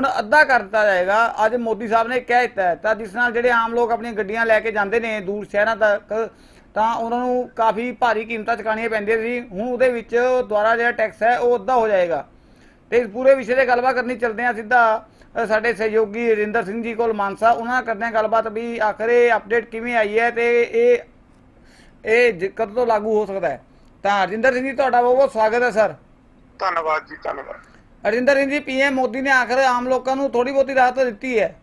ਹੁਣ ਅੱਧਾ ਕਰ ਦਿੱਤਾ ਜਾਏਗਾ। ਅੱਜ ਮੋਦੀ ਸਾਹਿਬ ਨੇ ਕਹਿ ਦਿੱਤਾ ਤਾਂ ਜਿਸ ਨਾਲ ਜਿਹੜੇ ਆਮ ਲੋਕ ਆਪਣੀਆਂ ਗੱਡੀਆਂ ਲੈ ਕੇ ਜਾਂਦੇ ਨੇ ਦੂਰ ਸ਼ਹਿਰਾਂ ਤੱਕ, ਤਾਂ ਉਹਨਾਂ ਨੂੰ ਕਾਫੀ ਭਾਰੀ ਕੀਮਤਾਂ ਚੁਕਾਉਣੀਆਂ ਪੈਂਦੀਆਂ ਸੀ। ਹੁਣ ਉਹਦੇ ਵਿੱਚ ਦੁਆਰਾ ਜਿਹੜਾ ਟੈਕਸ ਹੈ, ਉਹ ਅੱਧਾ ਹੋ ਜਾਏਗਾ। ਤੇ ਇਸ ਪੂਰੇ ਵਿਸ਼ੇ ਤੇ ਗੱਲਬਾਤ ਕਰਨੀ ਚੱਲਦੇ ਆ ਸਿੱਧਾ। ਸਾਡੇ ਸਹਿਯੋਗੀ ਰਿੰਦਰ ਸਿੰਘ ਜੀ ਕੋਲ ਮਾਨਸਾ, ਉਹਨਾਂ ਨਾਲ ਕਰਦੇ ਆ ਗੱਲਬਾਤ ਵੀ ਆਖਰ ਇਹ ਅਪਡੇਟ ਕਿਵੇਂ ਆਈ ਹੈ ਤੇ ਇਹ ਇਹ ਕਦੋਂ ਤੋਂ ਲਾਗੂ ਹੋ ਸਕਦਾ ਹੈ। ਤਾਂ ਰਜਿੰਦਰ ਸਿੰਘ ਜੀ, ਤੁਹਾਡਾ ਬਹੁਤ ਬਹੁਤ ਸਵਾਗਤ ਹੈ, ਸਰ। ਧੰਨਵਾਦ ਜੀ, ਧੰਨਵਾਦ। ਅਰਿੰਦਰ ਸਿੰਘ ਜੀ ਪੀਐਮ ਮੋਦੀ ਨੇ ਆਖਰ ਆਮ ਲੋਕਾਂ ਨੂੰ ਥੋੜੀ ਬਹੁਤੀ ਰਾਹਤ ਦਿੱਤੀ ਹੈ।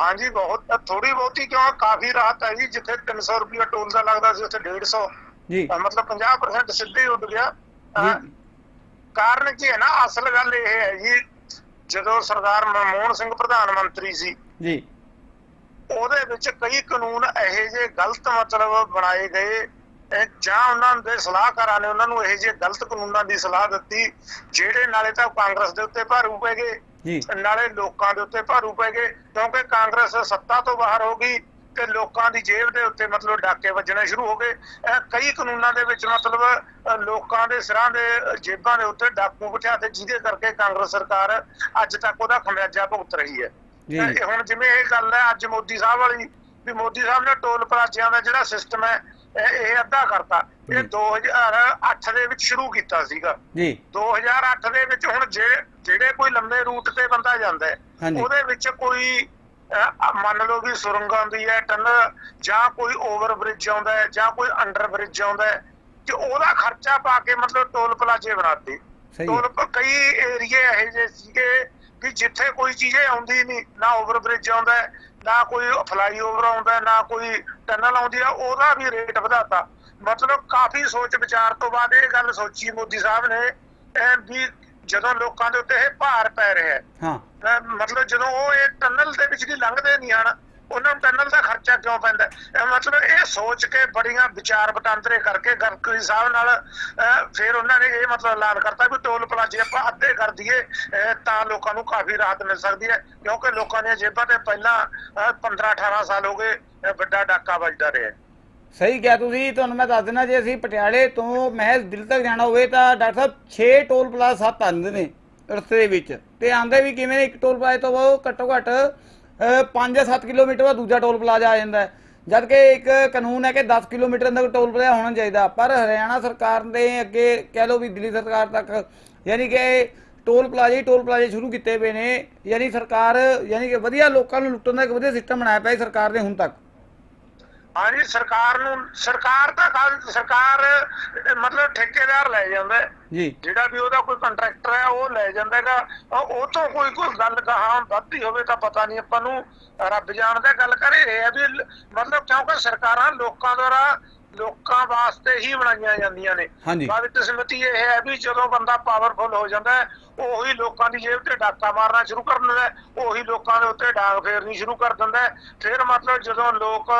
ਹਾਂਜੀ ਬਹੁਤ ਥੋੜੀ ਬਹੁਤੀ ਕਿਉਂ? ਕਾਫੀ ਰਾਹਤ ਹੈ ਜੀ ਜਿੱਥੇ 300 ਰੁਪਏ ਟੋਲ ਦਾ ਲੱਗਦਾ ਸੀ ਉੱਥੇ 150 ਜੀ। ਮਤਲਬ 50% ਸਿੱਧੇ ਉੱਡ ਗਿਆ। ਕਾਰਨ ਕੀ ਹੈ ਨਾ ਅਸਲ ਗੱਲ ਇਹ ਹੈ ਜੀ ਜਦੋਂ ਸਰਦਾਰ ਮਨਮੋਹਨ ਸਿੰਘ ਪ੍ਰਧਾਨ ਮੰਤਰੀ ਸੀ ਜੀ। ਉਹਦੇ ਵਿੱਚ ਕਈ ਕਾਨੂੰਨ ਇਹੋ ਜਿਹੇ ਗਲਤ ਮਤਲਬ ਬਣਾਏ ਗਏ ਜਾਂ ਉਹਨਾਂ ਦੇ ਸਲਾਹਕਾਰਾਂ ਨੇ ਉਹਨਾਂ ਨੂੰ ਇਹੋ ਜਿਹੇ ਗਲਤ ਕਾਨੂੰਨਾਂ ਦੀ ਸਲਾਹ ਦਿੱਤੀ ਜਿਹੜੇ ਨਾਲੇ ਤਾਂ ਕਾਂਗਰਸ ਦੇ ਉੱਤੇ ਭਾਰੂ ਪੈ ਗਏ ਜੀ। ਨਾਲੇ ਲੋਕਾਂ ਦੇ ਉੱਤੇ ਭਾਰੂ ਪੈ ਗਏ ਕਿਉਂਕਿ ਕਾਂਗਰਸ ਸੱਤਾ ਤੋਂ ਬਾਹਰ ਹੋ ਗਈ ਤੇ ਲੋਕਾਂ ਦੀ ਜੇਬ ਦੇ ਉੱਤੇ ਮਤਲਬ ਡਾਕੇ ਵੱਜਣੇ ਸ਼ੁਰੂ ਹੋ ਗਏ। ਇਹ ਕਈ ਕਾਨੂੰਨਾਂ ਦੇ ਵਿੱਚ ਮਤਲਬ ਲੋਕਾਂ ਦੇ ਸਿਰਾਂ ਦੇ ਜੇਬਾਂ ਦੇ ਉੱਤੇ ਡਾਕੂ ਬਿਠਾ ਤੇ ਜਿਹਦੇ ਕਰਕੇ ਕਾਂਗਰਸ ਸਰਕਾਰ ਅੱਜ ਤੱਕ ਉਹਦਾ ਖਮਿਆਜਾ ਭੁਗਤ ਰਹੀ ਹੈ। ਜੀ। ਹੁਣ ਜਿਵੇਂ ਇਹ ਗੱਲ ਹੈ ਅੱਜ ਮੋਦੀ ਸਾਹਿਬ ਵਾਲੀ ਵੀ ਮੋਦੀ ਸਾਹਿਬ ਨੇ ਟੋਲ ਪਲਾਜ਼ਿਆਂ ਦਾ ਜਿਹੜਾ ਸਿਸਟਮ ਹੈ ਇਹ ਅੱਧਾ ਕਰਤਾ। ਇਹ ਜੀ। 2008 ਦੇ ਵਿੱਚ ਸ਼ੁਰੂ ਕੀਤਾ ਸੀਗਾ। ਜੀ। 2008 ਦੇ ਵਿੱਚ ਹੁਣ ਜੇ ਜਿਹੜੇ ਕੋਈ ਲੰਮੇ ਰੂਟ ਤੇ ਬੰਦਾ ਜਾਂਦਾ। ਉਹਦੇ ਵਿੱਚ ਕੋਈ ਮੰਨ ਲਓ ਵੀ ਸੁਰੰਗ ਆਉਂਦੀ ਹੈ ਟਨਲ ਜਾਂ ਕੋਈ ਓਵਰ ਬ੍ਰਿਜ ਆਉਂਦਾ ਹੈ ਜਾਂ ਕੋਈ ਅੰਡਰ ਬ੍ਰਿਜ ਆਉਂਦਾ ਹੈ ਤੇ ਉਹਦਾ ਖਰਚਾ ਪਾ ਕੇ ਮਤਲਬ ਟੋਲ ਪਲਾਜ਼ੇ ਬਣਾਤੇ। ਟੋਲ ਕਈ ਏਰੀਏ ਇਹੋ ਜਿਹੇ ਸੀਗੇ ਵੀ ਜਿੱਥੇ ਕੋਈ ਚੀਜ਼ ਆਉਂਦੀ ਨਹੀਂ ਨਾ ਓਵਰ ਬ੍ਰਿਜ ਆਉਂਦਾ ਹੈ, ਨਾ ਕੋਈ ਫਲਾਈ ਓਵਰ ਆਉਂਦਾ ਨਾ ਕੋਈ ਟਨਲ ਆਉਂਦੀ ਆ ਉਹਦਾ ਵੀ ਰੇਟ ਵਧਾਤਾ। ਮਤਲਬ ਕਾਫੀ ਸੋਚ ਵਿਚਾਰ ਤੋਂ ਬਾਅਦ ਇਹ ਗੱਲ ਸੋਚੀ ਮੋਦੀ ਸਾਹਿਬ ਨੇ ਵੀ ਜਦੋਂ ਲੋਕਾਂ ਦੇ ਉੱਤੇ ਇਹ ਭਾਰ ਪੈ ਰਿਹਾ ਹੈ ਮਤਲਬ ਜਦੋਂ ਉਹ ਇਹ ਟਨਲ ਦੇ ਵਿੱਚ ਦੀ ਲੰਘਦੇ ਨਹੀਂ ਹਨ ਉਹਨਾਂ ਨੂੰ ਟਨਲ ਦਾ ਖਰਚਾ ਕਿਉਂ ਪੈਂਦਾ? ਇਹ ਮਤਲਬ ਇਹ ਸੋਚ ਕੇ ਬੜੀਆਂ ਵਿਚਾਰ ਵਟਾਂਦਰੇ ਕਰਕੇ ਗਰਕਰੀ ਸਾਹਿਬ ਨਾਲ ਫਿਰ ਉਹਨਾਂ ਨੇ ਇਹ ਮਤਲਬ ਐਲਾਨ ਕਰਤਾ ਵੀ ਟੋਲ ਪਲਾਜ਼ੇ ਆਪਾਂ ਅੱਧੇ ਕਰ ਦਈਏ ਤਾਂ ਲੋਕਾਂ ਨੂੰ ਕਾਫੀ ਰਾਹਤ ਮਿਲ ਸਕਦੀ ਹੈ, ਕਿਉਂਕਿ ਲੋਕਾਂ ਦੀਆਂ ਜੇਬਾਂ ਤੇ ਪਹਿਲਾਂ 15 18 ਸਾਲ ਹੋ ਗਏ ਵੱਡਾ ਡਾਕਾ ਵੱਜਦਾ ਰਿਹਾ। ਸਹੀ ਕਿਹਾ ਤੁਸੀਂ, ਤੁਹਾਨੂੰ ਮੈਂ ਦੱਸ ਦਿੰਦਾ, ਜੇ ਅਸੀਂ ਪਟਿਆਲੇ ਤੋਂ ਮਹਿਜ਼ ਦਿਲ ਤੱਕ ਜਾਣਾ ਹੋਵੇ ਤਾਂ ਡਾਕਟਰ ਸਾਹਿਬ 6 ਟੋਲ ਪਲਾਜ਼ਾ ਸੱਤ ਆਉਂਦੇ ਨੇ ਰਸਤੇ ਦੇ ਵਿੱਚ, ਤੇ ਆਂਦੇ ਵੀ ਕਿਵੇਂ ਇੱਕ ਟੋਲ ਪਲਾਜ਼ੇ ਤੋਂ ਉਹ ਘੱਟੋ ਘੱਟ 5 ਜਾਂ 7 ਕਿਲੋਮੀਟਰ ਦਾ ਦੂਜਾ ਟੋਲ ਪਲਾਜ਼ਾ ਆ ਜਾਂਦਾ ਹੈ। ਜਦ ਕਿ ਇੱਕ ਕਾਨੂੰਨ ਹੈ ਕਿ 10 ਕਿਲੋਮੀਟਰ ਅੰਦਰ ਟੋਲ ਪਲਾਜ਼ਾ ਹੋਣਾ ਚਾਹੀਦਾ। ਪਰ ਹਰਿਆਣਾ ਸਰਕਾਰ ਨੇ ਅੱਗੇ ਕਹਿ ਲਓ ਵੀ ਦਿੱਲੀ ਸਰਕਾਰ ਤੱਕ ਯਾਨੀ ਕਿ ਟੋਲ ਪਲਾਜ਼ੇ ਹੀ ਟੋਲ ਪਲਾਜ਼ੇ ਸ਼ੁਰੂ ਕੀਤੇ ਪਏ ਨੇ। ਯਾਨੀ ਸਰਕਾਰ, ਯਾਨੀ ਕਿ ਵਧੀਆ ਲੋਕਾਂ ਨੂੰ ਲੁੱਟਣ ਦਾ ਇੱਕ ਵਧੀਆ ਸਿਸਟਮ ਬਣਾਇਆ ਪਿਆ ਹੈ ਸਰਕਾਰ ਨੇ ਹੁਣ ਤੱਕ। ਹਾਂਜੀ ਸਰਕਾਰ ਨੂੰ ਸਰਕਾਰ ਤਾਂ ਸਰਕਾਰ ਮਤਲਬ ਠੇਕੇਦਾਰ ਲੈ ਜਾਂਦਾ ਜੀ। ਜਿਹੜਾ ਵੀ ਉਹਦਾ ਕੋਈ ਕੰਟਰੈਕਟਰ ਹੈ ਉਹ ਲੈ ਜਾਂਦਾ ਹੈਗਾ। ਉਹ ਤੋਂ ਕੋਈ ਕੋਈ ਗੱਲ ਕਹਾਂ ਵੱਧਦੀ ਹੋਵੇ ਤਾਂ ਪਤਾ ਨਹੀਂ ਆਪਾਂ ਨੂੰ ਰੱਬ ਜਾਣਦਾ ਗੱਲ ਕਰ ਇਹ ਹੈ ਵੀ ਮਤਲਬ ਕਿਉਂਕਿ ਸਰਕਾਰਾਂ ਲੋਕਾਂ ਦੁਆਰਾ ਲੋਕਾਂ ਵਾਸਤੇ ਹੀ ਬਣਾਈਆਂ ਜਾਂਦੀਆਂ ਨੇ। ਹਾਂਜੀ। ਬਦਕਿਸਮਤੀ ਇਹ ਹੈ ਵੀ ਜਦੋਂ ਬੰਦਾ ਪਾਵਰਫੁਲ ਹੋ ਜਾਂਦਾ ਉਹੀ ਲੋਕਾਂ ਦੀ ਜੇਬ ਤੇ ਡਾਕਾ ਮਾਰਨਾ ਸ਼ੁਰੂ ਕਰ ਦਿੰਦਾ ਹੈ, ਉਹੀ ਲੋਕਾਂ ਦੇ ਉੱਤੇ ਡਾਂਗ ਫੇਰਨੀ ਸ਼ੁਰੂ ਕਰ ਦਿੰਦਾ ਹੈ। ਫਿਰ ਮਤਲਬ ਜਦੋਂ ਲੋਕ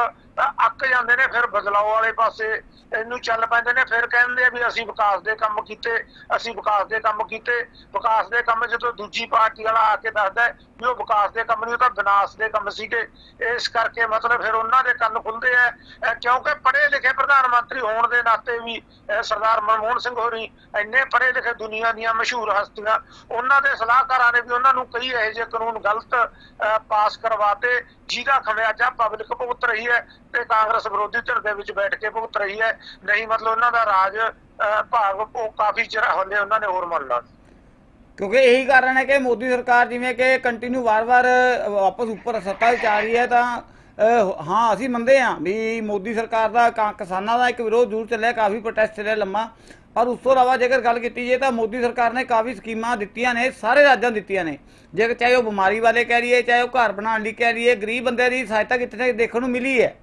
ਅੱਕ ਜਾਂਦੇ ਨੇ ਫਿਰ ਬਦਲਾਅ ਵਾਲੇ ਪਾਸੇ ਇਹਨੂੰ ਚੱਲ ਪੈਂਦੇ ਨੇ ਫਿਰ ਕਹਿੰਦੇ ਆ ਵੀ ਅਸੀਂ ਵਿਕਾਸ ਦੇ ਕੰਮ ਕੀਤੇ ਅਸੀਂ ਵਿਕਾਸ ਦੇ ਕੰਮ ਕੀਤੇ। ਵਿਕਾਸ ਦੇ ਕੰਮ ਜਦੋਂ ਦੂਜੀ ਪਾਰਟੀ ਵਾਲਾ ਆ ਕੇ ਦੱਸਦਾ ਵੀ ਉਹ ਵਿਕਾਸ ਦੇ ਕੰਮ ਨਹੀਂ ਉਹ ਤਾਂ ਵਿਨਾਸ਼ ਦੇ ਕੰਮ ਸੀਗੇ। ਇਸ ਕਰਕੇ ਮਤਲਬ ਫਿਰ ਉਹਨਾਂ ਦੇ ਕੰਨ ਖੁੱਲਦੇ ਆ। ਕਿਉਂਕਿ ਪੜ੍ਹੇ ਲਿਖੇ ਪ੍ਰਧਾਨ ਮੰਤਰੀ ਹੋਣ ਦੇ ਨਾਤੇ ਵੀ ਸਰਦਾਰ ਮਨਮੋਹਨ ਸਿੰਘ ਹੋਰੀ ਇੰਨੇ ਪੜ੍ਹੇ ਲਿਖੇ ਦੁਨੀਆ ਦੀਆਂ ਮਸ਼ਹੂਰ ਹਸਤੀਆਂ ਉਹਨਾਂ ਦੇ ਸਲਾਹਕਾਰਾਂ ਨੇ ਵੀ ਉਹਨਾਂ ਨੂੰ ਕਈ ਇਹੋ ਜਿਹੇ ਕਾਨੂੰਨ ਗਲਤ ਪਾਸ ਕਰਵਾਤੇ, ਜਿਹਦਾ ਖਮਿਆਜਾ ਪਬਲਿਕ ਭੁਗਤ ਰਹੀ ਹੈ ਤੇ ਕਾਂਗਰਸ ਵਿਰੋਧੀ ਧਿਰ ਦੇ ਵਿੱਚ ਬੈਠ ਕੇ ਭੁਗਤ ਰਹੀ ਹੈ। ਨਹੀਂ ਮਤਲਬ ਉਹਨਾਂ ਦਾ ਰਾਜ ਭਾਗ ਉਹ ਕਾਫੀ ਚਿਰ ਹਲੇ ਉਹਨਾਂ ਨੇ ਹੋਰ ਮੰਨਣਾ ਸੀ ਕਿਉਂਕਿ ਇਹੀ ਕਾਰਨ ਹੈ ਕਿ ਮੋਦੀ ਸਰਕਾਰ ਜਿਵੇਂ ਕਿ ਕੰਟੀਨਿਊ ਵਾਰ-ਵਾਰ ਵਾਪਸ ਉੱਪਰ ਸੱਤਾ ਵਿੱਚ ਆ ਰਹੀ ਹੈ ਤਾਂ ਹਾਂ, ਅਸੀਂ ਮੰਨਦੇ ਹਾਂ ਵੀ ਮੋਦੀ ਸਰਕਾਰ ਦਾ ਕਿਸਾਨਾਂ ਦਾ ਇੱਕ ਵਿਰੋਧ ਜ਼ਰੂਰ ਚੱਲਿਆ, ਕਾਫੀ ਪ੍ਰੋਟੈਸਟ ਚੱਲਿਆ ਲੰਮਾ। ਪਰ ਉਸ ਤੋਂ ਇਲਾਵਾ ਜੇਕਰ ਗੱਲ ਕੀਤੀ ਜੇ ਤਾਂ ਮੋਦੀ ਸਰਕਾਰ ਨੇ ਕਾਫੀ ਸਕੀਮਾਂ ਦਿੱਤੀਆਂ ਨੇ ਸਾਰੇ ਰਾਜਾਂ ਦਿੱਤੀਆਂ ਨੇ। ਜੇ ਚਾਹੇ ਉਹ ਬਿਮਾਰੀ ਵਾਲੇ ਕਹਿ ਲਈਏ ਚਾਹੇ ਉਹ ਘਰ ਬਣਾਉਣ ਲਈ ਕਹਿ ਲਈਏ ਗਰੀਬ ਬੰਦੇ ਦੀ ਸਹਾਇਤਾ ਕਿਤੇ ਦੇਖਣ ਨੂੰ ਮਿਲੀ ਹੈ?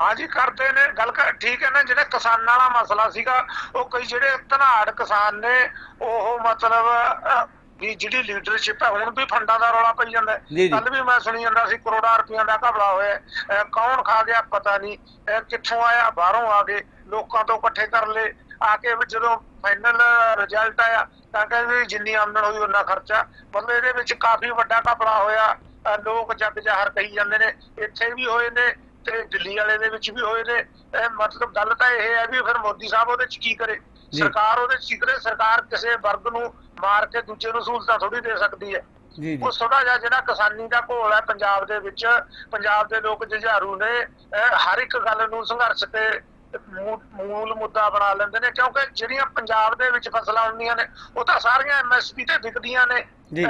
ਹਾਂਜੀ ਕਰਦੇ ਨੇ। ਗੱਲ ਕਰ ਠੀਕ ਹੈ ਨਾ ਜਿਹੜਾ ਕਿਸਾਨਾਂ ਵਾਲਾ ਮਸਲਾ ਸੀਗਾ ਉਹ ਕਈ ਜਿਹੜੇ ਧਨਾੜ ਕਿਸਾਨ ਨੇ ਉਹ ਮਤਲਬ ਵੀ ਜਿਹੜੀ ਲੀਡਰਸ਼ਿਪ ਹੈ ਹੁਣ ਵੀ ਫੰਡਾਂ ਦਾ ਰੌਲਾ ਪਈ ਜਾਂਦਾ। ਕੱਲ ਵੀ ਮੈਂ ਸੁਣੀ ਜਾਂਦਾ ਸੀ ਕਰੋੜਾਂ ਰੁਪਈਆਂ ਦਾ ਘਪਲਾ ਹੋਇਆ ਕੌਣ ਖਾ ਗਿਆ ਪਤਾ ਨਹੀਂ। ਕਿੱਥੋਂ ਆਇਆ? ਬਾਹਰੋਂ ਆ ਗਏ। ਲੋਕਾਂ ਤੋਂ ਇਕੱਠੇ ਕਰ ਲਏ। ਆ ਕੇ ਵੀ ਜਦੋਂ ਫਾਈਨਲ ਰਿਜ਼ਲਟ ਆਇਆ ਤਾਂ ਕਹਿੰਦੇ ਜਿੰਨੀ ਆਮਦਨ ਹੋਈ ਉਹਨਾਂ ਖਰਚਾ। ਮਤਲਬ ਇਹਦੇ ਵਿੱਚ ਕਾਫੀ ਵੱਡਾ ਘਪਲਾ ਹੋਇਆ। ਲੋਕ ਜੱਗ ਜ਼ਾਹਰ ਕਹੀ ਜਾਂਦੇ ਨੇ ਇੱਥੇ ਵੀ ਹੋਏ ਨੇ ਤੇ ਦਿੱਲੀ ਵਾਲੇ ਦੇ ਵਿੱਚ ਵੀ ਹੋਏ ਨੇ। ਇਹ ਮਤਲਬ ਗੱਲ ਤਾਂ ਇਹ ਹੈ ਵੀ ਫਿਰ ਮੋਦੀ ਸਾਹਿਬ ਉਹਦੇ ਚ ਕੀ ਕਰੇ। ਸਰਕਾਰ ਉਹਦੇ ਚ ਕੀ ਕਰੇ? ਸਰਕਾਰ ਕਿਸੇ ਵਰਗ ਨੂੰ ਮਾਰ ਕੇ ਦੂਜੇ ਨੂੰ ਸਹੂਲਤਾਂ ਥੋੜੀ ਦੇ ਸਕਦੀ ਹੈ। ਉਹ ਥੋੜਾ ਜਿਹਾ ਜਿਹੜਾ ਕਿਸਾਨੀ ਦਾ ਘੋਲ ਹੈ ਪੰਜਾਬ ਦੇ ਵਿੱਚ ਪੰਜਾਬ ਦੇ ਲੋਕ ਜੁਝਾਰੂ ਨੇ ਹਰ ਇੱਕ ਗੱਲ ਨੂੰ ਸੰਘਰਸ਼ ਤੇ ਮੂਲ ਮੁੱਦਾ ਬਣਾ ਲੈਂਦੇ ਨੇ ਕਿਉਂਕਿ ਜਿਹੜੀਆਂ ਪੰਜਾਬ ਦੇ ਵਿੱਚ ਫਸਲਾਂ ਹੁੰਦੀਆਂ ਨੇ ਉਹ ਤਾਂ ਸਾਰੀਆਂ ਐਮਐਸਪੀ ਤੇ ਵਿਕਦੀਆਂ ਨੇ। ਜੀ।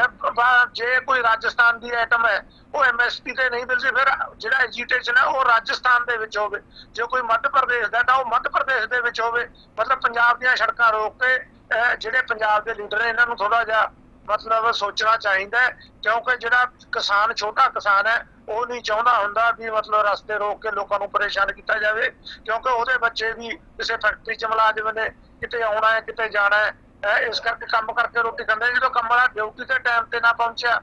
ਕੋਈ ਰਾਜਸਥਾਨ ਦੀ ਆਈਟਮ ਹੈ ਉਹ ਐਮਐਸਪੀ ਤੇ ਨਹੀਂ ਮਿਲਦੀ ਫਿਰ ਜਿਹੜਾ ਐਜੀਟੇਸ਼ਨ ਹੈ ਉਹ ਰਾਜਸਥਾਨ ਦੇ ਵਿੱਚ ਹੋਵੇ। ਜੇ ਕੋਈ ਮੱਧ ਪ੍ਰਦੇਸ਼ ਦਾ ਤਾਂ ਉਹ ਮੱਧ ਪ੍ਰਦੇਸ਼ ਦੇ ਵਿੱਚ ਹੋਵੇ। ਮਤਲਬ ਪੰਜਾਬ ਦੀਆਂ ਸੜਕਾਂ ਰੋਕ ਕੇ ਜਿਹੜੇ ਪੰਜਾਬ ਦੇ ਲੀਡਰ ਨੇ ਇਹਨਾਂ ਨੂੰ ਥੋੜਾ ਜਿਹਾ ਮਤਲਬ ਸੋਚਣਾ ਚਾਹੀਦਾ ਕਿਉਂਕਿ ਜਿਹੜਾ ਕਿਸਾਨ ਛੋਟਾ ਕਿਸਾਨ ਹੈ ਉਹ ਨਹੀਂ ਚਾਹੁੰਦਾ ਹੁੰਦਾ ਵੀ ਮਤਲਬ ਰਸਤੇ ਰੋਕ ਕੇ ਲੋਕਾਂ ਨੂੰ ਪਰੇਸ਼ਾਨ ਕੀਤਾ ਜਾਵੇ ਕਿਉਂਕਿ ਉਹਦੇ ਬੱਚੇ ਵੀ ਕਿਸੇ ਫੈਕਟਰੀ 'ਚ ਮੁਲਾਜ਼ਮ ਨੇ ਕਿਤੇ ਆਉਣਾ ਹੈ ਕਿਤੇ ਜਾਣਾ ਹੈ ਇਸ ਕਰਕੇ ਕੰਮ ਕਰਕੇ ਰੋਟੀ ਖਾਂਦੇ। ਜਦੋਂ ਕੰਮ ਵਾਲਾ ਡਿਊਟੀ ਤੇ ਟਾਈਮ ਤੇ ਨਾ ਪਹੁੰਚਿਆ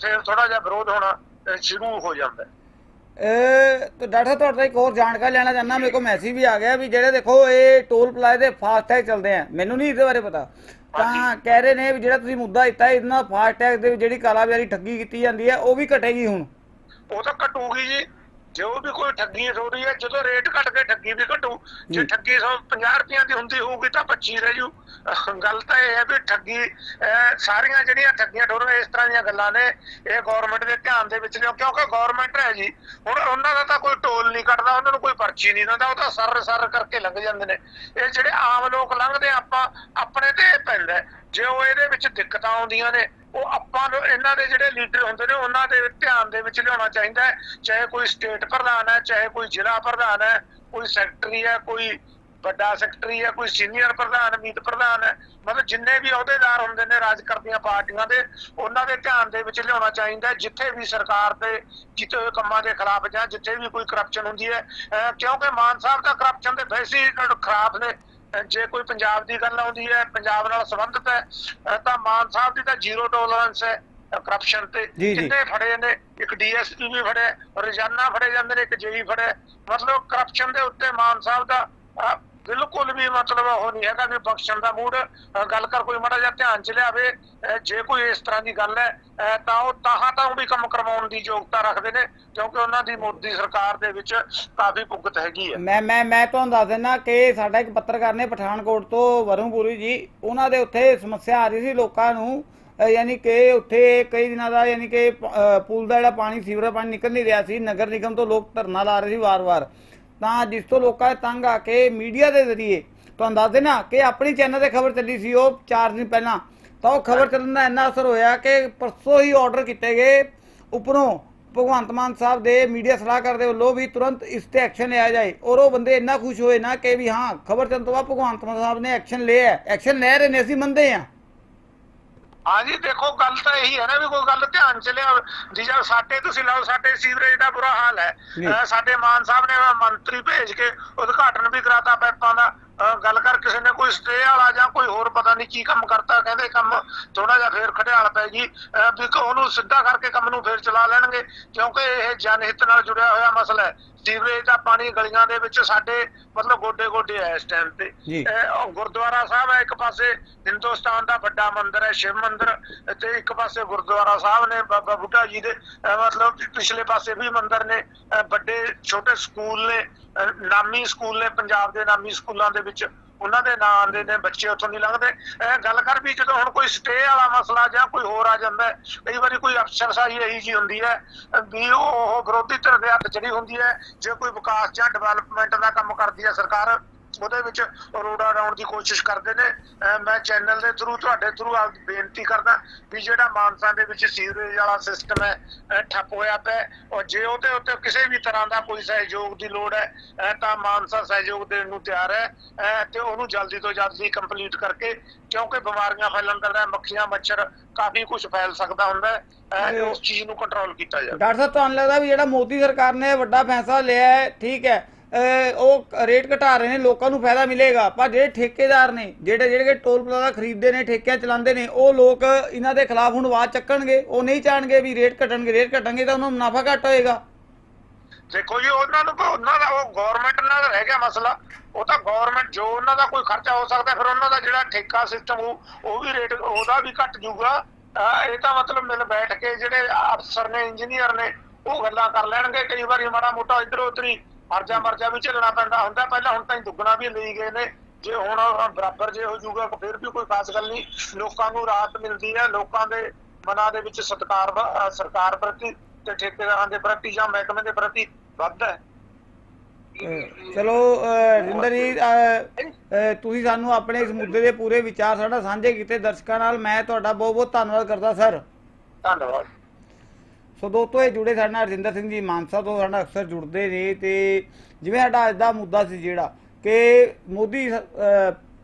ਫਿਰ ਥੋੜਾ ਜਿਹਾ ਵਿਰੋਧ ਹੋਣਾ ਸ਼ੁਰੂ ਹੋ ਜਾਂਦਾ ਤੇ ਸਾਹਿਬ ਤੁਹਾਡੇ ਤੋਂ ਇੱਕ ਹੋਰ ਜਾਣਕਾਰੀ ਲੈਣਾ ਚਾਹੁੰਦਾ ਮੇਰੇ ਕੋਲ ਮੈਸੇਜ ਵੀ ਆ ਗਿਆ ਵੀ ਜਿਹੜੇ ਦੇਖੋ ਇਹ ਟੋਲ ਪਲਾਜ਼ੇ ਦੇ ਫਾਸਟ ਟੈਗ ਚੱਲਦੇ ਆ। ਮੈਨੂੰ ਨਹੀਂ ਇਹਦੇ ਬਾਰੇ ਪਤਾ। ਤਾਂ ਕਹਿ ਰਹੇ ਨੇ ਵੀ ਜਿਹੜਾ ਤੁਸੀਂ ਮੁੱਦਾ ਦਿੱਤਾ ਇਹਦੇ ਨਾਲ ਫਾਸਟ ਟੈਗ ਦੇ ਜਿਹੜੀ ਕਾਲਾਬਾਜ਼ਾਰੀ ਠੱਗੀ ਕੀਤੀ ਜਾਂਦੀ ਹੈ ਉਹ ਵੀ ਘਟੇਗੀ ਹੁਣ। ਉਹ ਤਾਂ ਘਟੂਗੀ ਜੀ ਜੋ ਵੀ ਕੋਈ ਠੱਗੀ ਹੋ ਰਹੀ ਹੈ ਜਦੋਂ ਰੇਟ ਘਟ ਕੇ ਠੱਗੀ ਵੀ ਘਟੂ ਜੇ। ਠੱਗੀ ਸੌ 50 ਰੁਪਈਆਂ ਦੀ ਹੁੰਦੀ ਹੋਊਗੀ ਤਾਂ 25 ਰਹਿ ਜੂ ਗੱਲ ਤਾਂ ਇਹ ਹੈ ਵੀ ਠੱਗੀ ਸਾਰੀਆਂ ਜਿਹੜੀਆਂ ਠੱਗੀਆਂ ਠੋਰਾਂ ਇਸ ਤਰ੍ਹਾਂ ਦੀਆਂ ਗੱਲਾਂ ਨੇ ਇਹ ਗਵਰਨਮੈਂਟ ਦੇ ਧਿਆਨ ਦੇ ਵਿੱਚ ਲਿਓ ਕਿਉਂਕਿ ਗਵਰਨਮੈਂਟ ਹੈ ਜੀ ਹੁਣ ਉਹਨਾਂ ਦਾ ਤਾਂ ਕੋਈ ਟੋਲ ਨਹੀਂ ਕੱਟਦਾ ਉਹਨਾਂ ਨੂੰ ਕੋਈ ਪਰਚੀ ਨਹੀਂ ਦਿੰਦਾ ਉਹ ਤਾਂ ਸਰ ਸਰ ਕਰਕੇ ਲੰਘ ਜਾਂਦੇ ਨੇ ਇਹ ਜਿਹੜੇ ਆਮ ਲੋਕ ਲੰਘਦੇ ਆਪਾਂ ਆਪਣੇ ਤੇ ਪੈਂਦਾ। ਜੇ ਉਹ ਇਹਦੇ ਵਿੱਚ ਦਿੱਕਤਾਂ ਆਉਂਦੀਆਂ ਨੇ ਉਹ ਆਪਾਂ ਨੂੰ ਇਹਨਾਂ ਦੇ ਜਿਹੜੇ ਲੀਡਰ ਹੁੰਦੇ ਨੇ, ਉਹਨਾਂ ਦੇ ਧਿਆਨ ਦੇ ਵਿੱਚ ਲਿਆਉਣਾ ਚਾਹੀਦਾ ਹੈ। ਚਾਹੇ ਕੋਈ ਸਟੇਟ ਪ੍ਰਧਾਨ ਹੈ, ਚਾਹੇ ਕੋਈ ਜ਼ਿਲ੍ਹਾ ਪ੍ਰਧਾਨ ਹੈ, ਕੋਈ ਸੈਕਟਰੀ ਹੈ, ਕੋਈ ਵੱਡਾ ਸੈਕਟਰੀ ਹੈ, ਕੋਈ ਸੀਨੀਅਰ ਪ੍ਰਧਾਨ ਮੀਤ ਪ੍ਰਧਾਨ ਹੈ, ਮਤਲਬ ਜਿੰਨੇ ਵੀ ਅਹੁਦੇਦਾਰ ਹੁੰਦੇ ਨੇ ਰਾਜ ਕਰਦੀਆਂ ਪਾਰਟੀਆਂ ਦੇ, ਉਹਨਾਂ ਦੇ ਧਿਆਨ ਦੇ ਵਿੱਚ ਲਿਆਉਣਾ ਚਾਹੀਦਾ ਜਿੱਥੇ ਵੀ ਸਰਕਾਰ ਦੇ ਕੀਤੇ ਹੋਏ ਕੰਮਾਂ ਦੇ ਖਿਲਾਫ ਜਾਂ ਜਿੱਥੇ ਵੀ ਕੋਈ ਕਰਪਸ਼ਨ ਹੁੰਦੀ ਹੈ ਕਿਉਂਕਿ ਮਾਨ ਸਾਹਿਬ ਦਾ ਕਰਪਸ਼ਨ ਦੇ ਵੈਸੇ ਹੀ ਖਿਲਾਫ ਨੇ। ਜੇ ਕੋਈ ਪੰਜਾਬ ਦੀ ਗੱਲ ਆਉਂਦੀ ਹੈ ਪੰਜਾਬ ਨਾਲ ਸੰਬੰਧਿਤ ਹੈ ਤਾਂ ਮਾਨ ਸਾਹਿਬ ਦੀ ਤਾਂ ਜ਼ੀਰੋ ਟੋਲਰੈਂਸ ਹੈ ਕਰਪਸ਼ਨ ਤੇ। ਕਿੰਨੇ ਫੜੇ ਨੇ ਇੱਕ ਡੀਐਸਪੀ ਵੀ ਫੜਿਆ ਰੋਜ਼ਾਨਾ ਫੜੇ ਜਾਂਦੇ ਨੇ ਇੱਕ ਜੇਈ ਫੜਿਆ। ਮਤਲਬ ਕਰਪਸ਼ਨ ਦੇ ਉੱਤੇ ਮਾਨ ਸਾਹਿਬ ਦਾ ਬਿਲਕੁਲ ਵੀ ਮਤਲਬ ਉਹ ਨਹੀਂ ਹੈਗਾ ਵੀ ਬਖਸ਼ਣ ਦਾ ਮੂਡ ਗੱਲ ਕਰ ਕੋਈ ਮਾੜਾ ਜਿਹਾ ਧਿਆਨ ਚ ਲਿਆਵੇ ਜੇ ਕੋਈ ਇਸ ਤਰ੍ਹਾਂ ਦੀ ਗੱਲ ਹੈ ਤਾਂ ਉਹ ਤਾਹਾਂ ਤਾਂ ਵੀ ਕੰਮ ਕਰਵਾਉਣ ਦੀ ਯੋਗਤਾ ਰੱਖਦੇ ਨੇ, ਕਿਉਂਕਿ ਉਹਨਾਂ ਦੀ ਮੋਦੀ ਸਰਕਾਰ ਦੇ ਵਿੱਚ ਕਾਫੀ ਭੁਗਤ ਹੈਗੀ ਹੈ। ਮੈਂ ਮੈਂ ਮੈਂ ਤੁਹਾਨੂੰ ਦੱਸ ਦਿੰਦਾ ਕਿ ਸਾਡਾ ਇੱਕ ਪੱਤਰਕਾਰ ਨੇ ਪਠਾਨਕੋਟ ਤੋਂ ਵਰੁਣਪੁਰੀ ਜੀ, ਉਹਨਾਂ ਦੇ ਉੱਥੇ ਸਮੱਸਿਆ ਆ ਰਹੀ ਸੀ ਲੋਕਾਂ ਨੂੰ ਯਾਨੀ ਕਿ ਉੱਥੇ ਕਈ ਦਿਨਾਂ ਦਾ ਯਾਨੀ ਕਿ ਪੁਲ ਦਾ ਜਿਹੜਾ ਪਾਣੀ, ਸੀਵਰੇਜ ਪਾਣੀ ਨਿਕਲ ਨਹੀਂ ਰਿਹਾ ਸੀ, ਨਗਰ ਨਿਗਮ ਤੋਂ ਲੋਕ ਧਰਨਾ ਲਾ ਰਹੇ ਸੀ ਵਾਰ-ਵਾਰ। ਤਾਂ ਜਿਸ ਤੋਂ ਲੋਕਾਂ ਦੇ ਤੰਗ ਆ ਕੇ ਮੀਡੀਆ ਦੇ ਜ਼ਰੀਏ ਤੁਹਾਨੂੰ ਦੱਸ ਦੇਣਾ ਕਿ ਆਪਣੀ ਚੈਨਲ ਤੇ ਖਬਰ ਚੱਲੀ ਸੀ ਉਹ 4 ਦਿਨ ਪਹਿਲਾਂ। ਤਾਂ ਉਹ ਖਬਰ ਚੱਲਣ ਦਾ ਇੰਨਾ ਅਸਰ ਹੋਇਆ ਕਿ ਪਰਸੋਂ ਹੀ ਆਰਡਰ ਕੀਤੇ ਗਏ ਉੱਪਰੋਂ ਭਗਵੰਤ ਮਾਨ ਸਾਹਿਬ ਦੇ ਮੀਡੀਆ ਸਲਾਹਕਾਰ ਦੇ ਵੱਲੋਂ ਵੀ ਤੁਰੰਤ ਇਸ ਤੇ ਐਕਸ਼ਨ ਲਿਆ ਜਾਏ। ਔਰ ਉਹ ਬੰਦੇ ਇੰਨਾ ਖੁਸ਼ ਹੋਏ ਨਾ ਕਿ ਵੀ ਹਾਂ, ਖਬਰ ਚੱਲਣ ਤੋਂ ਬਾਅਦ ਭਗਵੰਤ ਮਾਨ ਸਾਹਿਬ ਨੇ ਐਕਸ਼ਨ ਲਿਆ ਐਕਸ਼ਨ ਲੈ ਰਹੇ ਨੇ, ਅਸੀਂ ਮੰਨਦੇ ਹਾਂ। ਹਾਂਜੀ ਦੇਖੋ ਗੱਲ ਤਾਂ ਇਹੀ ਹੈ ਨਾ ਵੀ ਕੋਈ ਗੱਲ ਧਿਆਨ ਚ ਲਿਆ ਜੀ ਜਦ ਸਾਡੇ ਤੁਸੀਂ ਲਾਓ ਸਾਡੇ ਸੀਵਰੇਜ ਦਾ ਬੁਰਾ ਹਾਲ ਹੈ। ਸਾਡੇ ਮਾਨ ਸਾਹਿਬ ਨੇ ਮੰਤਰੀ ਭੇਜ ਕੇ ਉਦਘਾਟਨ ਵੀ ਕਰਾਤਾ ਪੈਪਾਂ ਦਾ। ਗੱਲ ਕਰ ਕਿਸੇ ਨੇ ਕੋਈ ਸਟੇ ਵਾਲਾ ਜਾਂ ਕੋਈ ਹੋਰ ਪਤਾ ਨਹੀਂ ਕੀ ਕੰਮ ਕਰਤਾ ਕਹਿੰਦੇ ਕੰਮ ਥੋੜਾ ਜਿਹਾ ਫੇਰ ਖੜਿਆਲ ਪੈ ਗਈ। ਵੀ ਉਹਨੂੰ ਸਿੱਧਾ ਕਰਕੇ ਕੰਮ ਨੂੰ ਫੇਰ ਚਲਾ ਲੈਣਗੇ ਕਿਉਂਕਿ ਇਹ ਜਨਹਿਤ ਨਾਲ ਜੁੜਿਆ ਹੋਇਆ ਮਸਲਾ ਹੈ। ਸੀਵਰੇਜ ਦਾ ਪਾਣੀ ਗਲੀਆਂ ਦੇ ਵਿੱਚ ਸਾਡੇ ਮਤਲਬ ਗੋਡੇ ਗੋਡੇ ਹੈ ਇਸ ਟਾਈਮ ਤੇ। ਗੁਰਦੁਆਰਾ ਸਾਹਿਬ ਹੈ ਇੱਕ ਪਾਸੇ ਹਿੰਦੁਸਤਾਨ ਦਾ ਵੱਡਾ ਮੰਦਿਰ ਹੈ ਸ਼ਿਵ ਮੰਦਿਰ ਤੇ ਇੱਕ ਪਾਸੇ ਗੁਰਦੁਆਰਾ ਸਾਹਿਬ ਨੇ ਬਾਬਾ ਬੁੱਢਾ ਜੀ ਦੇ ਮਤਲਬ ਪਿਛਲੇ ਪਾਸੇ ਵੀ ਮੰਦਿਰ ਨੇ ਵੱਡੇ ਛੋਟੇ ਸਕੂਲ ਨੇ ਨਾਮੀ ਸਕੂਲ ਨੇ ਪੰਜਾਬ ਦੇ ਨਾਮੀ ਸਕੂਲਾਂ ਦੇ ਵਿੱਚ ਉਹਨਾਂ ਦੇ ਨਾਂ ਆਉਂਦੇ ਨੇ, ਬੱਚੇ ਉੱਥੋਂ ਨਹੀਂ ਲੰਘਦੇ। ਇਹ ਗੱਲ ਕਰ ਵੀ ਜਦੋਂ ਹੁਣ ਕੋਈ ਸਟੇ ਵਾਲਾ ਮਸਲਾ ਜਾਂ ਕੋਈ ਹੋਰ ਆ ਜਾਂਦਾ ਕਈ ਵਾਰੀ ਕੋਈ ਅਫਸਰਸ਼ਾਹੀ ਇਹੀ ਜੀ ਹੁੰਦੀ ਹੈ, ਵੀ ਉਹ ਵਿਰੋਧੀ ਧਿਰ ਦੇ ਹੱਥ ਚੜੀ ਹੁੰਦੀ ਹੈ, ਜੇ ਕੋਈ ਵਿਕਾਸ ਜਾਂ ਡਿਵੈਲਪਮੈਂਟ ਦਾ ਕੰਮ ਕਰਦੀ ਹੈ ਸਰਕਾਰ ਉਹਦੇ ਵਿੱਚ ਰੋੜਾ ਲਾਉਣ ਦੀ ਕੋਸ਼ਿਸ਼ ਕਰਦੇ ਨੇ। ਮੈਂ ਚੈਨਲ ਦੇ ਥਰੂ ਤੁਹਾਡੇ ਥਰੂ ਆ ਬੇਨਤੀ ਕਰਦਾ ਵੀ ਜਿਹੜਾ ਮਾਨਸਾ ਦੇ ਵਿੱਚ ਸੀਵਰੇਜ ਵਾਲਾ ਸਿਸਟਮ ਹੈ ਠੱਪ ਹੋਇਆ ਪਿਆ ਔਰ ਜੇ ਉਹਦੇ ਉੱਤੇ ਕਿਸੇ ਵੀ ਤਰ੍ਹਾਂ ਦਾ ਕੋਈ ਸਹਿਯੋਗ ਦੀ ਲੋੜ ਹੈ ਤਾਂ ਮਾਨਸਾ ਸਹਿਯੋਗ ਦੇਣ ਨੂੰ ਤਿਆਰ ਹੈ। ਤੇ ਉਹਨੂੰ ਜਲਦੀ ਤੋਂ ਜਲਦੀ ਕੰਪਲੀਟ ਕਰਕੇ ਕਿਉਂਕਿ ਬਿਮਾਰੀਆਂ ਫੈਲਣ ਦਾ ਮੱਖੀਆਂ ਮੱਛਰ ਕਾਫੀ ਕੁਝ ਫੈਲ ਸਕਦਾ ਹੁੰਦਾ ਹੈ। ਉਸ ਚੀਜ਼ ਨੂੰ ਕੰਟਰੋਲ ਕੀਤਾ ਜਾਵੇ। ਡਾਕਟਰ ਸਾਹਿਬ ਤੁਹਾਨੂੰ ਲੱਗਦਾ ਵੀ ਜਿਹੜਾ ਮੋਦੀ ਸਰਕਾਰ ਨੇ ਵੱਡਾ ਫੈਸਲਾ ਲਿਆ ਹੈ ਠੀਕ ਹੈ ਉਹ ਰੇਟ ਘਟਾ ਰਹੇ ਨੇ, ਲੋਕਾਂ ਨੂੰ ਫਾਇਦਾ ਮਿਲੇਗਾ। ਪਰ ਜਿਹੜੇ ਠੇਕੇਦਾਰ ਨੇ, ਜਿਹੜੇ ਜਿਹੜੇ ਟੋਲ ਪਲਾਜ਼ਾ ਖਰੀਦਦੇ ਨੇ, ਠੇਕਿਆਂ ਚਲਾਉਂਦੇ ਨੇ, ਉਹ ਲੋਕ ਇਹਨਾਂ ਦੇ ਖਿਲਾਫ ਹੁਣ ਆਵਾਜ਼ ਚੱਕਣਗੇ। ਉਹ ਨਹੀਂ ਚਾਹਣਗੇ ਵੀ ਰੇਟ ਘਟਣਗੇ। ਰੇਟ ਘਟਣਗੇ ਤਾਂ ਉਹਨਾਂ ਨੂੰ ਮੁਨਾਫਾ ਘੱਟ ਹੋਏਗਾ। ਦੇਖੋ ਜੀ, ਉਹਨਾਂ ਨੂੰ ਉਹਨਾਂ ਦਾ ਉਹ ਗਵਰਨਮੈਂਟ ਨਾਲ ਰਹਿ ਗਿਆ ਮਸਲਾ। ਉਹ ਤਾਂ ਗਵਰਨਮੈਂਟ ਜੋ ਉਹਨਾਂ ਦਾ ਕੋਈ ਖਰਚਾ ਹੋ ਸਕਦਾ, ਫਿਰ ਉਹਨਾਂ ਦਾ ਜਿਹੜਾ ਠੇਕਾ ਸਿਸਟਮ ਉਹ ਵੀ ਰੇਟ ਉਹਦਾ ਵੀ ਘਟ ਜਾਊਗਾ। ਇਹ ਤਾਂ ਮਤਲਬ ਮਿਲ ਬੈਠ ਕੇ ਜਿਹੜੇ ਅਫਸਰ ਨੇ ਇੰਜੀਨੀਅਰ ਨੇ, ਉਹ ਗੱਲਾਂ ਕਰ ਲੈਣਗੇ। ਕਈ ਵਾਰੀ ਮਾੜਾ ਮੋਟਾ ਇਧਰੋਂ ਉਧਰੀ ਹਰਜਾ ਮਰਜਾ ਵੀ ਝੱਲਣਾ ਪੈਂਦਾ ਹੁੰਦਾ ਪਹਿਲਾਂ ਹੁਣ ਤਾਂ ਦੁੱਗਣਾ ਵੀ ਲਈ ਗਏ ਨੇ। ਜੇ ਹੁਣ ਬਰਾਬਰ ਜੇ ਹੋ ਜਾਊਗਾ ਫਿਰ ਵੀ ਕੋਈ ਖਾਸ ਗੱਲ ਨਹੀਂ। ਲੋਕਾਂ ਨੂੰ ਰਾਹਤ ਮਿਲਦੀ ਹੈ ਲੋਕਾਂ ਦੇ ਮਨਾਂ ਦੇ ਵਿੱਚ ਸਤਕਾਰ ਸਰਕਾਰ ਪ੍ਰਤੀ ਤੇ ਠੇਕੇਦਾਰਾਂ ਦੇ ਪ੍ਰਤੀ ਜਾਂ ਮਹਿਕਮੇ ਦੇ ਪ੍ਰਤੀ ਵੱਧਦਾ ਹੈ। ਚਲੋ ਅਹ ਰਜਿੰਦਰ ਜੀ ਤੁਸੀਂ ਸਾਨੂੰ ਆਪਣੇ ਇਸ ਮੁੱਦੇ ਦੇ ਪੂਰੇ ਵਿਚਾਰ ਸਾਡਾ ਸਾਂਝੇ ਕੀਤੇ। ਦਰਸ਼ਕਾਂ ਨਾਲ ਮੈਂ ਤੁਹਾਡਾ ਬਹੁਤ ਬਹੁਤ ਧੰਨਵਾਦ ਕਰਦਾ ਸਰ। ਧੰਨਵਾਦ। ਸੋ ਦੋਸਤੋ, ਇਹ ਜੁੜੇ ਸਾਡੇ ਨਾਲ ਰਜਿੰਦਰ ਸਿੰਘ ਜੀ ਮਾਨਸਾ ਤੋਂ, ਸਾਡਾ ਅਕਸਰ ਜੁੜਦੇ ਨੇ ਤੇ ਜਿਵੇਂ ਸਾਡਾ ਅੱਜ ਦਾ ਮੁੱਦਾ ਸੀ ਜਿਹੜਾ ਕਿ ਮੋਦੀ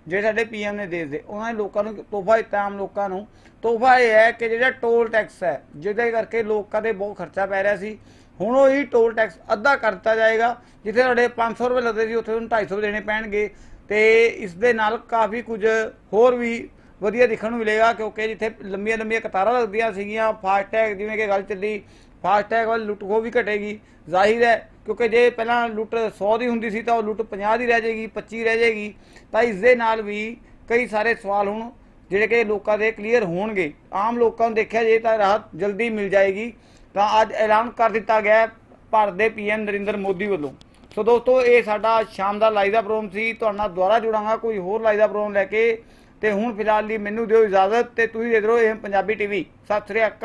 ਜਿਹੜੇ ਸਾਡੇ ਪੀਐਮ ਨੇ ਦੇਸ਼ ਦੇ, ਉਹਨਾਂ ਨੇ ਲੋਕਾਂ ਨੂੰ ਤੋਹਫਾ ਦਿੱਤਾ, ਆਮ ਲੋਕਾਂ ਨੂੰ। ਤੋਹਫਾ ਇਹ ਹੈ ਕਿ ਜਿਹੜਾ ਟੋਲ ਟੈਕਸ ਹੈ, ਜਿਹਦੇ ਕਰਕੇ ਲੋਕਾਂ ਦੇ ਬਹੁਤ ਖਰਚਾ ਪੈ ਰਿਹਾ ਸੀ। ਹੁਣ ਉਹ ਹੀ ਟੋਲ ਟੈਕਸ ਅੱਧਾ ਕਰ ਦਿੱਤਾ ਜਾਏਗਾ, ਜਿੱਥੇ ਤੁਹਾਡੇ 500 ਰੁਪਏ ਲੱਗਦੇ ਸੀ, ਉੱਥੇ ਤੁਹਾਨੂੰ 250 ਦੇਣੇ ਪੈਣਗੇ। ਤੇ ਇਸ ਦੇ ਨਾਲ ਕਾਫੀ ਕੁਝ ਹੋਰ ਵੀ ਵਧੀਆ ਦੇਖਣ ਨੂੰ ਮਿਲੇਗਾ, ਕਿਉਂਕਿ ਜਿੱਥੇ ਲੰਮੀਆਂ ਲੰਮੀਆਂ ਕਤਾਰਾਂ ਲੱਗਦੀਆਂ ਸੀਗੀਆਂ ਫਾਸਟੈਗ ਜਿਵੇਂ ਕਿ ਗੱਲ ਚੱਲੀ ਫਾਸਟੈਗ ਵਾਲੀ ਲੁੱਟ ਖੋਹ ਵੀ ਘਟੇਗੀ। ਜ਼ਾਹਿਰ ਹੈ, ਕਿਉਂਕਿ ਜੇ ਪਹਿਲਾਂ ਲੁੱਟ 100 ਦੀ ਹੁੰਦੀ ਸੀ, ਤਾਂ ਉਹ ਲੁੱਟ 50 ਦੀ ਰਹਿ ਜਾਏਗੀ 25 ਰਹਿ ਜਾਏਗੀ। ਤਾਂ ਇਸ ਦੇ ਨਾਲ ਵੀ ਕਈ ਸਾਰੇ ਸਵਾਲ ਹੁਣ ਜਿਹੜੇ ਕਿ ਲੋਕਾਂ ਦੇ ਕਲੀਅਰ ਹੋਣਗੇ। ਆਮ ਲੋਕਾਂ ਨੂੰ ਦੇਖਿਆ ਜੇ ਤਾਂ ਰਾਹਤ ਜਲਦੀ ਮਿਲ ਜਾਏਗੀ। ਤਾਂ ਅੱਜ ਐਲਾਨ ਕਰ ਦਿੱਤਾ ਗਿਆ ਭਾਰਤ ਦੇ ਪੀਐਮ ਨਰਿੰਦਰ ਮੋਦੀ ਵੱਲੋਂ। ਸੋ ਦੋਸਤੋ, ਇਹ ਸਾਡਾ ਸ਼ਾਮ ਦਾ ਲਾਈਵ ਦਾ ਪ੍ਰੋਗਰਾਮ ਸੀ। ਤੁਹਾਡੇ ਨਾਲ ਦੁਬਾਰਾ ਜੁੜਾਂਗਾ, ਕੋਈ ਹੋਰ ਲਾਈਵ ਦਾ ਪ੍ਰੋਗਰਾਮ ਲੈ ਕੇ। ਤੇ ਹੁਣ ਫਿਲਹਾਲ ਲਈ ਮੈਨੂੰ ਦਿਓ ਇਜਾਜ਼ਤ ਤੇ ਤੁਸੀਂ ਦੇਖ ਰਹੇ ਹੋ ਇਹ ਪੰਜਾਬੀ ਟੀਵੀ। ਸਤਿ ਸ੍ਰੀ ਅਕਾਲ।